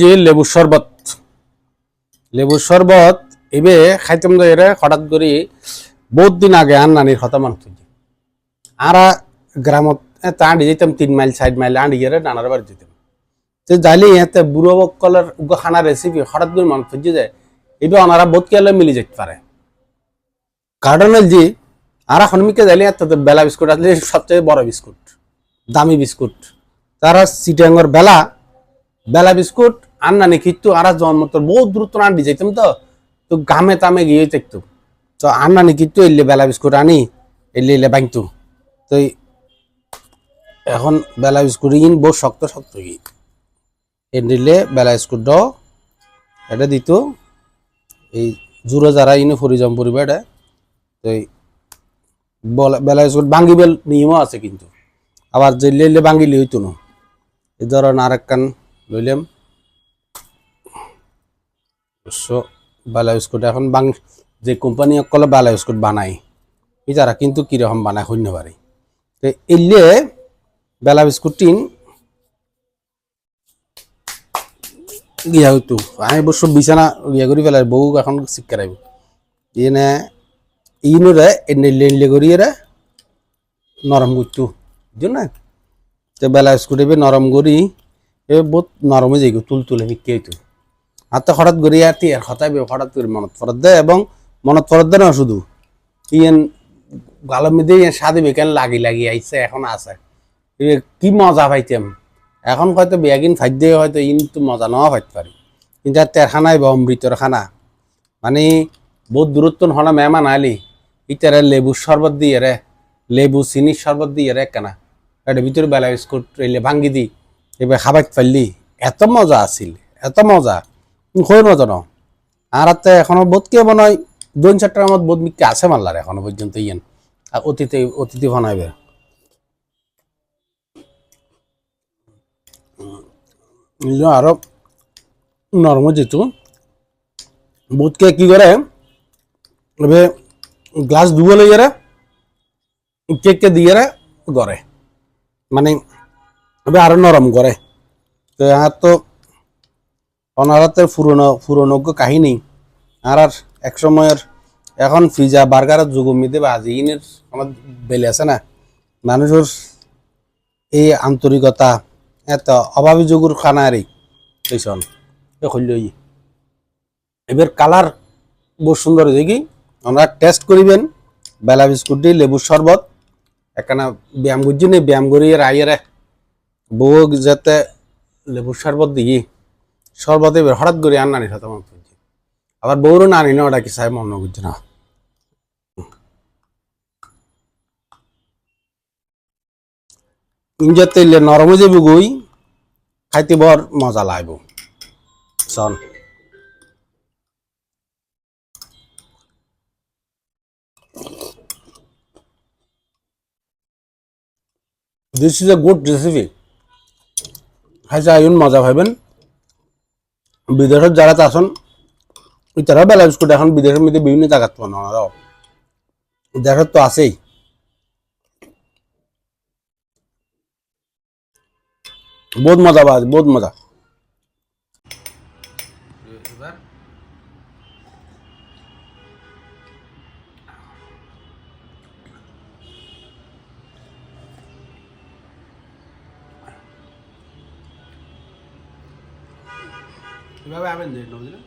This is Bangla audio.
যে লেবুর শরবত। লেবুর শরবত, এবে খাইতাম তো এরা, হঠাৎ করে বহুত দিন আগে আর নানির তুলছি আরা গ্রামত আঁড়ি যেতাম তিন মাইল, চার মাইল আঁড়ি গেলে নানার বাড়ি যেতাম। তো যাইলে এতে বুড়ো খানা রেসিপি হঠাৎ করে মনে তুলছি যে এবার ওনারা বহুত কেলে মিলে যেতে পারে। কারণ যে, আর এখন মিকে যাইলে এত বেলা বিস্কুট আসলে সবচেয়ে বড় বিস্কুট, দামি বিস্কুট। তারা সিটাঙ্গর বেলা বেলা বিস্কুট আর না নাকি তো আর জন্ম তোর বহুত দূর তো আনডি যাইতাম তো। তো গামে তামে গিয়ে দেখতো তো আর না নাকি তো এলে বেলা বিস্কুট আনি এলে এলে বাংতো। তো এখন বেলা বিস্কুট ইন বহু শক্ত শক্ত গিয়ে এ বেলা বিস্কুট ড এটা দিত। এই জুড়ে যারা ইনে ফরিজম পরিবার এটা। তো এই বলা- বিস্কুট ভাঙ্গি বেল নিয়মও আছে কিন্তু। আবার যে লেলে ভাঙ্গি লইতো না। এই ধরনের আর একখান লইলাম। অবশ্য বালা বিস্কুট এখন বাং যে কোম্পানি অকলে বালা বিস্কুট বানায়, এই তারা কিন্তু কীরকম বানায় শূন্য পারে তো এলে বেলা বিস্কুট টিন গিয়া হইতো। আমি অবশ্য বিছানা ইয়া করি পেলাই বউ এখন শিক্ষা রাখব ইনে ইনরে এনে লেনলে করি এরা, নরম করতো। বুঝছ না? তো বেলা বিস্কুট এবার নরম করি। এ বহুত নরম যাই তুল তুলে মিক্কে হইতো আর তো হঠাৎ করে আর তিয়ার হঠাৎ হঠাৎ করে মনত ফরত দেয় এবং মনত ফরত দেয় না শুধু। ইয়েন গালো মধ্যে ইয়েন সাদে বেকান লাগি লাগি আইছে, এখন আছে। কি মজা পাইতাম। এখন হয়তো বেয়াগিন ফাইদ দিয়ে হয়তো ইন তো মজা নেওয়া পাইতে পারি কিন্তু আর তের খানাই বা অমৃতর খানা। মানে বহুত দূরত্ব হনা মেহমান আলি। ইতারে লেবু শরবত দিয়ে রে লেবু চিনির শরবত দিয়ে রে কেনা এটা ভিতরে বেলা বিস্কুট এলে ভাঙ্গি দি। এবার খাবার পারলি, এত মজা আছিল, এত মজা। হয় মজা ন আর হাতে এখনও বোধ কে বনাই, দুই চারটার মত বোধ মিকে আছে মাল্লার এখনও পর্যন্ত ইয়েন। আর অতিথি অতিথি বানাইবে আরও নরম যেহেতু বোধকে কি করে, এবে গ্লাস ধুয়ে রে, কেককে দিয়ে রে, গড়ে। মানে এবে আরও নরম করে। তো আর তো অনারাতে পুরনো পুরনো কাহিনী। আর আর এক সময়ের এখন পিজা বার্গারের যুগ মিদে বা আজি ইনের আমার বেলে আছে না। মানুষের এই আন্তরিকতা এত অভাবী যুগুর খানারি এইসন হইল এবার কালার বহু সুন্দর কি? আপনারা টেস্ট করিবেন। বেলা বিস্কুট দিয়ে লেবুর শরবত। একখানা ব্যায়াম করছি নি, ব্যায়াম করি রাইয়েরে বউ যাতে লেবুর শরবত দিই, শরবতে এবার হঠাৎ করে আর নানি সাথে মনে করছি আবার বউরও নানি না ওটা কি সাহেব মনে করছে না। ইঞ্জার তেলে নরম হয়ে যাবে গই, খাইতে বর মজা লাগবে। শোন this is a good recipe খাইছে আইন মজা পাইবেন বিদেশত যারা আছেন তারা বেলা বিস্কুট এখন বিদেশের মধ্যে বিভিন্ন জায়গা তো ওনারাও। দেশত তো আছেই। বহুত মজা বাজ বহুত মজা। এভাবে আবেন বুঝলেন